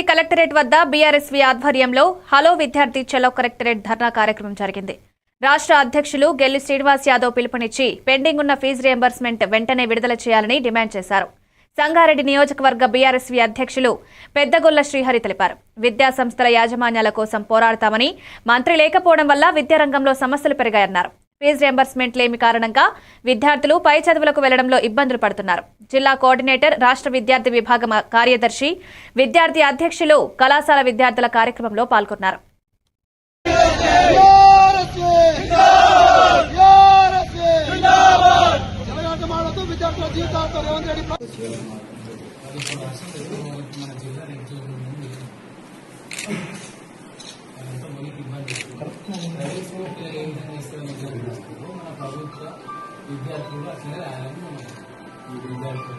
Sangareddy collectorate వద్ద BRSV ఆధ్వర్యంలో hello విద్యార్థి చలో కలెక్టరేట్ ధర్నా కార్యక్రమం జరిగింది. రాష్ట్ర అధ్యక్షులు గెల్లి శ్రీనివాస్ యాదవ్ పిలుపునిచ్చి పెండింగ్ ఉన్న ఫీజు రియంబర్స్మెంట్ వెంటనే విడుదల చేయాలని డిమాండ్ చేశారు. సంగారెడ్డి నియోజకవర్గ బీఆర్ఎస్వి అధ్యక్షులు పెద్దగొల్ల శ్రీహరి తెలిపారు. విద్యా సంస్థల యాజమాన్యాల కోసం పోరాడతామని మంత్రి లేకపోవడం వల్ల విద్యారంగంలో సమస్యలు పెరిగాయన్నారు. ఫీజు రియంబర్స్మెంట్ లేమి కారణంగా విద్యార్థులు పై చదువులకు వెళ్ళడంలో ఇబ్బందులు పడుతున్నారు. జిల్లా కోఆర్డినేటర్ రాష్ట్ర విద్యార్థి విభాగం కార్యదర్శి విద్యార్థి అధ్యక్షులు కళాశాల విద్యార్థుల కార్యక్రమంలో పాల్గొన్నారు. జనగణమానతో రేవంత్ మన ప్రభుత్వ విద్యార్థులు రాయాలని మనం ఈ విద్యార్థులు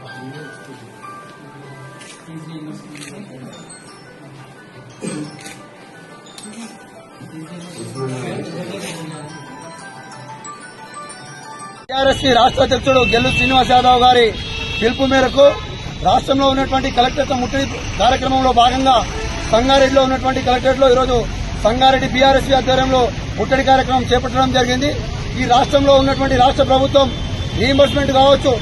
రాష్ట్ర అధ్యక్షుడు గెల్లు శ్రీనివాస్ యాదవ్ గారి పిలుపు మేరకు రాష్ట్రంలో ఉన్నటువంటి కలెక్టరేట్ ముట్టడి కార్యక్రమంలో భాగంగా సంగారెడ్డిలో ఉన్నటువంటి కలెక్టరేట్లో ఈరోజు సంగారెడ్డి బీఆర్ఎస్సీ ఆధ్వర్యంలో ముట్టడి కార్యక్రమం చేపట్టడం జరిగింది. ఈ రాష్ట్రంలో ఉన్నటువంటి రాష్ట్ర ప్రభుత్వం రీఎంబర్స్మెంట్ కావచ్చు